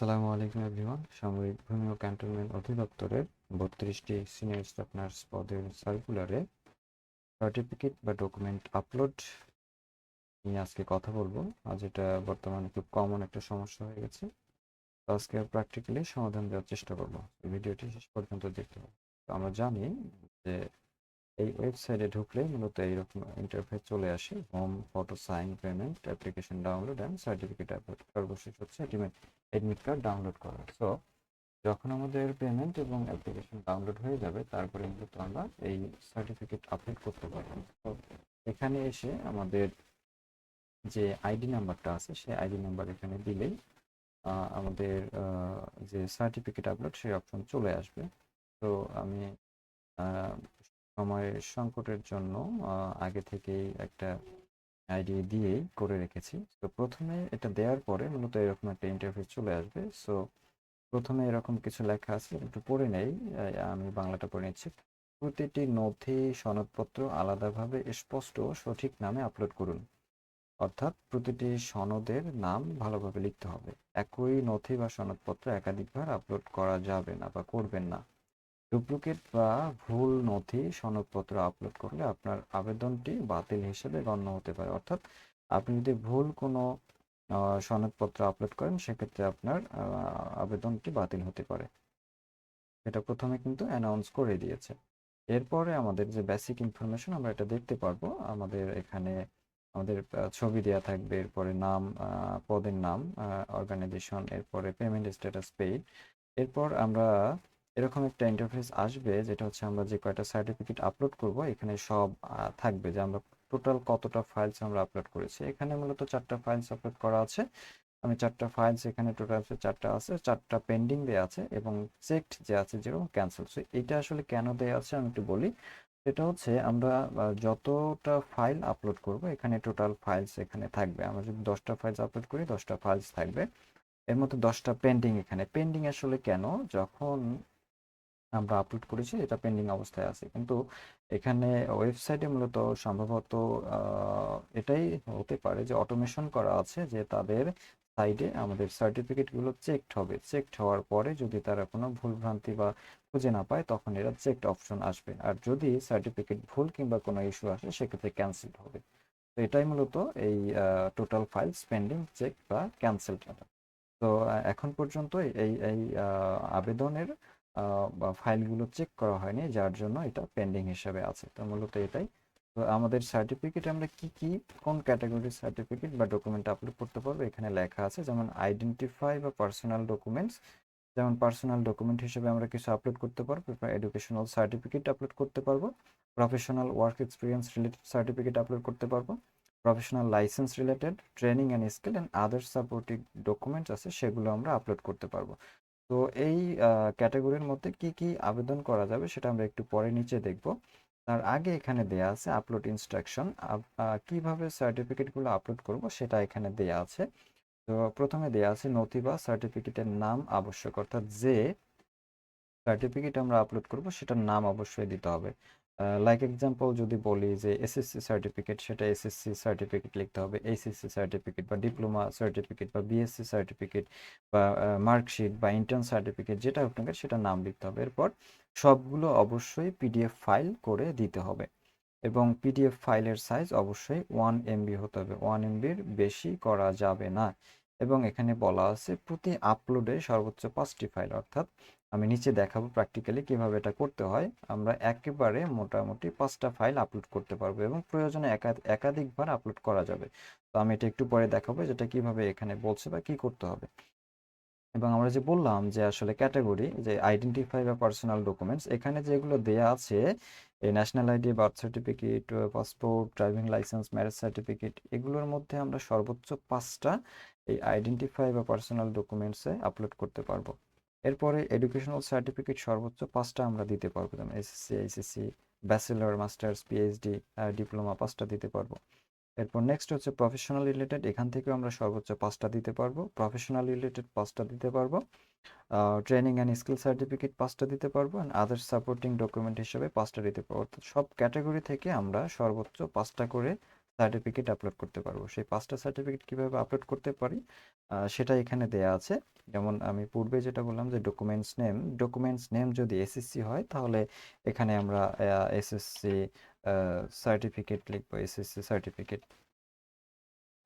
আসসালামু আলাইকুম এভরিওয়ান সামরিক ভূমি ও ক্যান্টনমেন্ট অধিদপ্তরের বত্রিশটি সিনিয়র স্টাফ নার্স পদের সার্কুলারে সার্টিফিকেট বা ডকুমেন্ট আপলোড নিয়ে আজকে কথা বলব। আজ এটা বর্তমানে খুব কমন একটা সমস্যা হয়ে গেছে। আজকে প্র্যাকটিক্যালি সমাধান দেওয়ার চেষ্টা করব। ভিডিওটি শেষ পর্যন্ত দেখতে হবে আমরা জানি যে এই ওয়েবসাইটে ঢুকলে মূলত এইরকম ইন্টারফেস চলে আসে home photo sign payment application download and certificate upload সর্বশেষ হচ্ছে অ্যাডমিট কার্ড ডাউনলোড করা। সো যখন আমাদের পেমেন্ট এবং অ্যাপ্লিকেশন ডাউনলোড হয়ে যাবে, তারপরে মূলত আমরা এই সার্টিফিকেট আপলোড করতে পারব। তো এখানে এসে আমাদের যে আইডি নাম্বারটা আছে, সেই আইডি নাম্বার এখানে দিলেই আমাদের যে সার্টিফিকেট আপলোড সেই অপশন চলে আসবে। তো আমি সময়ের সংকটের জন্য আগে থেকেই একটা আইডি দিয়েই করে রেখেছি। তো প্রথমে এটা দেওয়ার পরে মূলত এরকম একটা ইন্টারফেস চলে আসবে। সো প্রথমে এরকম কিছু লেখা আছে, একটু পড়ে নেই আমি বাংলাটা পড়ে নিচ্ছি। প্রতিটি নথি, সনদপত্র আলাদাভাবে স্পষ্ট, সঠিক নামে আপলোড করুন। অর্থাৎ প্রতিটি সনদের নাম ভালোভাবে লিখতে হবে। একই নথি বা সনদপত্র একাধিকবার আপলোড করা যাবে না বা করবেন না। ডুপ্লিকেট বা ভুল নথি সনদপত্র আপলোড করলে আপনার আবেদনটি বাতিল হিসেবে গণ্য হতে পারে। অর্থাৎ আপনি যদি ভুল কোনো সনদপত্র আপলোড করেন, সেক্ষেত্রে আপনার আবেদনটি বাতিল হতে পারে। এটা প্রথমে কিন্তু অ্যানাউন্স করে দিয়েছে। এরপরে আমাদের যে বেসিক ইনফরমেশন আমরা এটা দেখতে পারব। আমাদের এখানে আমাদের ছবি দেওয়া থাকবে, এরপরে নাম পদের নাম অর্গানাইজেশন এরপরে পেমেন্ট স্ট্যাটাস পেইড এরপর আমরা এরকম একটা ইন্টারফেস আসবে যেটা হচ্ছে আমরা যে কয়টা সার্টিফিকেট আপলোড করব, এখানে সব থাকবে যে আমরা টোটাল কতটা ফাইলস আমরা আপলোড করেছি। এখানে মূলত চারটা ফাইলস আপলোড করা আছে। আমি চারটা ফাইলস এখানে টোটাল চারটা আছে, চারটা পেন্ডিং দেওয়া আছে এবং চেকড যে আছে যেরকম ক্যান্সেল সো এটা আসলে কেন দেওয়া আছে আমি একটু বলি। সেটা হচ্ছে আমরা যতটা ফাইল আপলোড করব, এখানে টোটাল ফাইলস এখানে থাকবে। আমরা যদি দশটা ফাইলস আপলোড করি, দশটা ফাইলস থাকবে। এর মধ্যে দশটা পেন্ডিং এখানে। পেন্ডিং আসলে কেন? যখন আমরা আপলোড করেছি, এটা পেন্ডিং অবস্থায় আছে। কিন্তু এখানে ওয়েবসাইটে মূলত সম্ভবত এটাই হতে পারে যে অটোমেশন করা আছে যে তাদের সাইডে আমাদের সার্টিফিকেটগুলো চেকড হবে। চেকড হওয়ার পরে যদি তারা কোনো ভুলভ্রান্তি বা খুঁজে না পায়, তখন এরা চেকড অপশন আসবে। আর যদি সার্টিফিকেট ভুল কিংবা কোনো ইস্যু আসে, সেক্ষেত্রে ক্যান্সেল হবে। তো এটাই মূলত এই টোটাল ফাইল পেন্ডিং চেক বা ক্যান্সেল তো এখন পর্যন্ত এই এই আবেদনের ফাইলগুলো চেক করা হয়নি, যার জন্য এটা পেন্ডিং হিসেবে আছে। তো মূলত এটাই। তো আমাদের সার্টিফিকেট আমরা কি কি, কোন ক্যাটাগরির সার্টিফিকেট বা ডকুমেন্ট আপলোড করতে পারব? এখানে লেখা আছে যেমন আইডেন্টিফাই বা পার্সোনাল ডকুমেন্টস যেমন পার্সোনাল ডকুমেন্ট হিসেবে আমরা কিছু আপলোড করতে পারব এডুকেশনাল সার্টিফিকেট আপলোড করতে পারব। Professional work experience related certificate upload করতে পারব। Professional license related training and skill and other supportive documents আছে, সেগুলো আমরা আপলোড করতে পারব। তো এই ক্যাটাগরির মধ্যে কি কি আবেদন করা যাবে সেটা আমরা একটু পরে নিচে দেখব। তার আগে এখানে দেয়া আছে আপলোড ইনস্ট্রাকশন কীভাবে সার্টিফিকেটগুলো আপলোড করব সেটা এখানে দেয়া আছে। তো প্রথমে দেয়া আছে নথি বা সার্টিফিকেটের নাম আবশ্যক, অর্থাৎ যে সার্টিফিকেট আমরা আপলোড করব সেটার নাম অবশ্যই দিতে হবে। লাইক এক্সাম্পল যদি বলি যে এসএসসি সার্টিফিকেট সেটা এসএসসি সার্টিফিকেট লিখতে হবে। এইচএসসি সার্টিফিকেট বা ডিপ্লোমা সার্টিফিকেট বা বিএসসি সার্টিফিকেট বা মার্কশিট বা ইন্টার্ন সার্টিফিকেট যেটা আপনাকে সেটা নাম লিখতে হবে। এরপর সবগুলো অবশ্যই পিডিএফ ফাইল করে দিতে হবে এবং পিডিএফ ফাইলের সাইজ অবশ্যই ওয়ান এমবি হতে হবে। ওয়ান এমবির বেশি করা যাবে না। এবং এখানে বলা আছে প্রতি আপলোডে সর্বোচ্চ পাঁচটি ফাইল। অর্থাৎ আমি নিচে দেখাবো প্র্যাকটিক্যালি কীভাবে এটা করতে হয়। আমরা একেবারে মোটামুটি পাঁচটা ফাইল আপলোড করতে পারব এবং প্রয়োজনে একাধিকবার আপলোড করা যাবে। তো আমি এটা একটু পরে দেখাবো যেটা কীভাবে এখানে বলছে বা কি করতে হবে। এবং আমরা যে বললাম যে আসলে ক্যাটাগরি যে আইডেন্টিফাই বা পার্সোনাল ডকুমেন্টস এখানে যেগুলো দেয়া আছে এই national ID birth certificate passport driving license marriage certificate এগুলোর মধ্যে আমরা সর্বোচ্চ পাঁচটা এই আইডেন্টিফাই বা পার্সোনাল ডকুমেন্টসে আপলোড করতে পারব। এরপরে এডুকেশনাল সার্টিফিকেট সর্বোচ্চ পাঁচটা আমরা দিতে পারব, যেমন SSC HSC bachelor masters PhD diploma পাঁচটা দিতে পারব। এরপর নেক্সট হচ্ছে প্রফেশনাল রিলেটেড এখান থেকেও আমরা সর্বোচ্চ পাঁচটা দিতে পারব। প্রফেশনাল রিলেটেড পাঁচটা দিতে পারব। ট্রেনিং অ্যান্ড স্কিল সার্টিফিকেট পাঁচটা দিতে পারব অ্যান্ড আদার সাপোর্টিং ডকুমেন্ট হিসেবে পাঁচটা দিতে পারব। সব ক্যাটাগরি থেকে আমরা সর্বোচ্চ পাঁচটা করে সার্টিফিকেট আপলোড করতে পারব। সেই পাঁচটা সার্টিফিকেট কীভাবে আপলোড করতে পারি সেটা এখানে দেয়া আছে। যেমন আমি পূর্বে যেটা বললাম যে ডকুমেন্টস নেম ডকুমেন্টস নেম যদি এসএসসি হয়, তাহলে এখানে আমরা এসএসসি সার্টিফিকেট লিখব। এসএসসি সার্টিফিকেট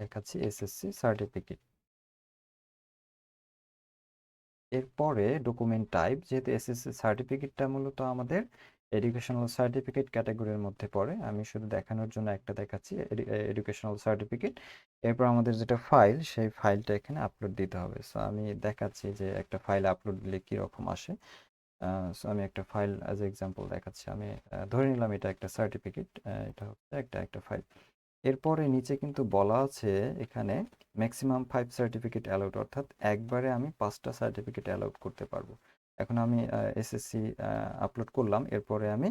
দেখাচ্ছি এসএসসি সার্টিফিকেট এরপরে ডকুমেন্ট টাইপ যেহেতু এসএসসি সার্টিফিকেটটা মূলত আমাদের এডুকেশনাল সার্টিফিকেট ক্যাটাগরির মধ্যে পড়ে। আমি শুধু দেখানোর জন্য একটা দেখাচ্ছি এডুকেশনাল সার্টিফিকেট এরপর আমাদের যেটা ফাইল সেই ফাইলটা এখানে আপলোড দিতে হবে। সো আমি দেখাচ্ছি যে একটা ফাইল আপলোড দিলে কীরকম আসে। সো আমি একটা ফাইল অ্যাজ এক্সাম্পল দেখাচ্ছি। আমি ধরে নিলাম এটা একটা সার্টিফিকেট এটা হচ্ছে একটা একটা ফাইল এরপরে নিচে কিন্তু বলা আছে এখানে ম্যাক্সিমাম ফাইভ সার্টিফিকেট অ্যালাউড অর্থাৎ একবারে আমি পাঁচটা সার্টিফিকেট অ্যালাউড করতে পারব। এখন আমি এসএসসি আপলোড করলাম। এরপরে আমি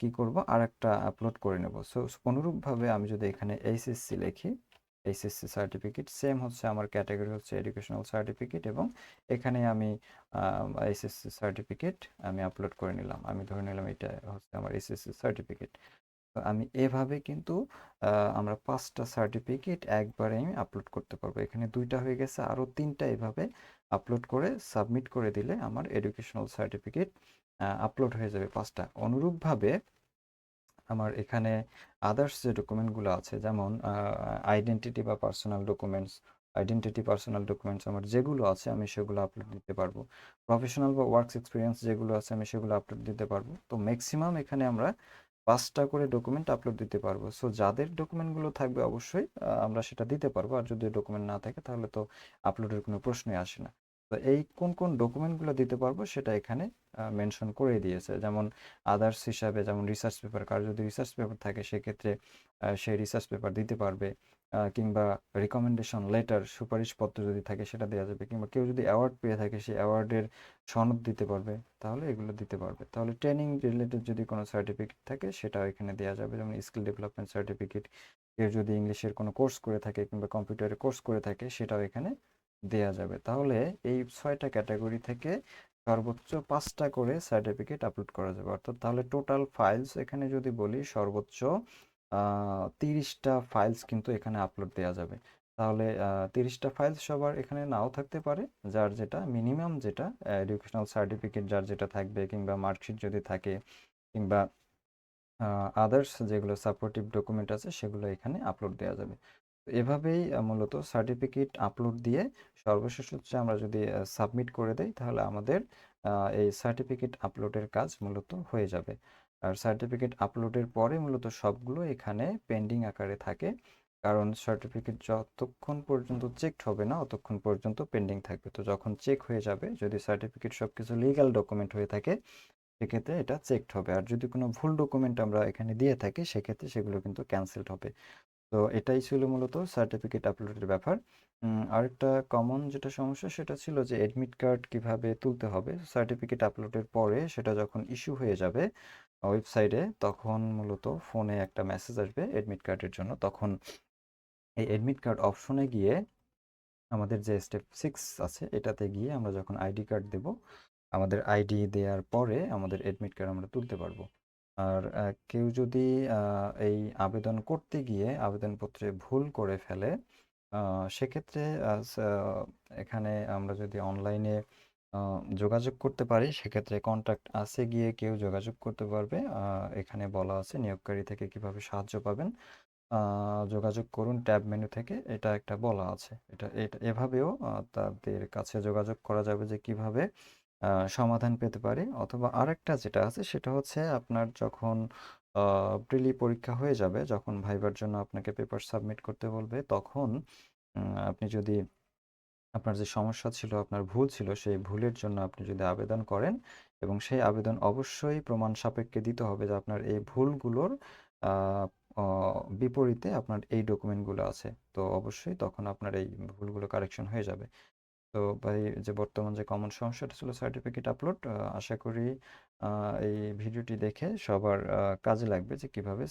কি করব? আর একটা আপলোড করে নেব। সো অনুরূপভাবে আমি যদি এখানে এইচএসসি লিখি এইচএসসি সার্টিফিকেট সেম হচ্ছে আমার ক্যাটাগরি হচ্ছে এডুকেশনাল সার্টিফিকেট এবং এখানে আমি এইচএসসি সার্টিফিকেট আমি আপলোড করে নিলাম। আমি ধরে নিলাম এটা হচ্ছে আমার এইচএসসি সার্টিফিকেট আমি এভাবে কিন্তু আমরা পাঁচটা সার্টিফিকেট একবারে আমি আপলোড করতে পারব। এখানে দুইটা হয়ে গেছে, আরও তিনটা এভাবে আপলোড করে সাবমিট করে দিলে আমার এডুকেশনাল সার্টিফিকেট আপলোড হয়ে যাবে পাঁচটা। অনুরূপভাবে আমার এখানে আদার্স যে ডকুমেন্টগুলো আছে, যেমন আইডেন্টিটি বা personal documents identity personal documents আমার যেগুলো আছে আমি সেগুলো আপলোড দিতে পারব। প্রফেশনাল বা ওয়ার্কস এক্সপিরিয়েন্স যেগুলো আছে আমি সেগুলো আপলোড দিতে পারব। তো ম্যাক্সিমাম এখানে আমরা পাঁচটা করে ডকুমেন্ট আপলোড দিতে পারব। সো যাদের ডকুমেন্টগুলো থাকবে অবশ্যই আমরা সেটা দিতে পারব। আর যদি ডকুমেন্ট না থাকে, তাহলে তো আপলোডের কোনো প্রশ্নই আসে না। এই কোন কোন ডকুমেন্টগুলো দিতে পারব সেটা এখানে মেনশন করে দিয়েছে। যেমন আদার্স হিসাবে, যেমন রিসার্চ পেপার কার যদি রিসার্চ পেপার থাকে সেক্ষেত্রে সেই রিসার্চ পেপার দিতে পারবে। কিংবা রিকমেন্ডেশন লেটার সুপারিশপত্র যদি থাকে সেটা দেওয়া যাবে। কিংবা কেউ যদি অ্যাওয়ার্ড পেয়ে থাকে সেই অ্যাওয়ার্ডের সনদ দিতে পারবে। তাহলে এগুলো দিতে পারবে। তাহলে ট্রেনিং রিলেটেড যদি কোনো সার্টিফিকেট থাকে সেটাও এখানে দেওয়া যাবে। যেমন স্কিল ডেভেলপমেন্ট সার্টিফিকেট কেউ যদি ইংলিশের কোনো কোর্স করে থাকে কিংবা কম্পিউটারের কোর্স করে থাকে সেটাও এখানে দেয়া যাবে। তাহলে এই ছয়টা ক্যাটাগরি থেকে সর্বোচ্চ পাঁচটা করে সার্টিফিকেট আপলোড করা যাবে। অর্থাৎ তাহলে টোটাল ফাইলস এখানে যদি বলি, সর্বোচ্চ তিরিশটা ফাইলস কিন্তু এখানে আপলোড দেওয়া যাবে। তাহলে তিরিশটা ফাইলস সবার এখানে নাও থাকতে পারে, যার যেটা মিনিমাম যেটা, এডুকেশনাল সার্টিফিকেট যার যেটা থাকবে কিংবা মার্কশিট যদি থাকে কিংবা আদার্স যেগুলো সাপোর্টিভ ডকুমেন্ট আছে সেগুলো এখানে আপলোড দেওয়া যাবে। এভাবেই মূলত সার্টিফিকেট আপলোড দিয়ে সর্বশেষ হচ্ছে আমরা যদি সাবমিট করে দেই, তাহলে আমাদের এই সার্টিফিকেট আপলোডের কাজ মূলত হয়ে যাবে। আর সার্টিফিকেট আপলোডের পরে মূলত সবগুলো এখানে পেন্ডিং আকারে থাকে। কারণ সার্টিফিকেট যতক্ষণ পর্যন্ত চেকড হবে না ততক্ষণ পর্যন্ত পেন্ডিং থাকবে। তো যখন চেক হয়ে যাবে, যদি সার্টিফিকেট সব কিছু লিগ্যাল ডকুমেন্ট হয়ে থাকে, সেক্ষেত্রে এটা চেকড হবে। আর যদি কোনো ভুল ডকুমেন্ট আমরা এখানে দিয়ে থাকি, সেক্ষেত্রে সেগুলো কিন্তু ক্যান্সেলড হবে। তো এটাই ছিল মূলত সার্টিফিকেট আপলোডের ব্যাপার। আরেকটা কমন যেটা সমস্যা সেটা ছিল যে অ্যাডমিট কার্ড কীভাবে তুলতে হবে। সার্টিফিকেট আপলোডের পরে সেটা যখন ইস্যু হয়ে যাবে ওয়েবসাইটে তখন মূলত ফোনে একটা মেসেজ আসবে অ্যাডমিট কার্ডের জন্য। তখন এই অ্যাডমিট কার্ড অপশনে গিয়ে আমাদের যে স্টেপ সিক্স আছে, এটাতে গিয়ে আমরা যখন আইডি কার্ড দেব, আমাদের আইডি দেওয়ার পরে আমাদের এডমিট কার্ড আমরা তুলতে পারব। আর কেউ যদি এই আবেদন করতে গিয়ে আবেদনপত্রে ভুল করে ফেলে সেক্ষেত্রে এখানে আমরা যদি অনলাইনে যোগাযোগ করতে পারি, সেক্ষেত্রে কন্ট্যাক্ট আছে গিয়ে কেউ যোগাযোগ করতে পারবে। এখানে বলা আছে নিয়োগকারী থেকে কীভাবে সাহায্য পাবেন। যোগাযোগ করুন ট্যাব মেনু থেকে, এটা একটা বলা আছে। এটা এটা এভাবেও তাদের কাছে যোগাযোগ করা যাবে যে কীভাবে সমাধান পেতে পারে। অথবা আরেকটা যেটা আছে সেটা হচ্ছে আপনার যখন প্রিলি পরীক্ষা হয়ে যাবে, যখন ভাইবার জন্য আপনাকে পেপার সাবমিট করতে বলবে, তখন আপনি যদি আপনার যে সমস্যা ছিল, আপনার ভুল ছিল, সেই ভুলের জন্য আপনি যদি আবেদন করেন এবং সেই আবেদন অবশ্যই প্রমাণ সাপেক্ষে দিতে হবে যে আপনার এই ভুলগুলোর বিপরীতে আপনার এই ডকুমেন্টগুলো আছে। তো অবশ্যই তখন আপনার এই ভুলগুলো কারেকশন হয়ে যাবে। তো ভাই যে বর্তমান যে কমন সমস্যাটা ছিল সার্টিফিকেট আপলোড আশা করি এই ভিডিওটি দেখে সবার কাজে লাগবে যে কীভাবে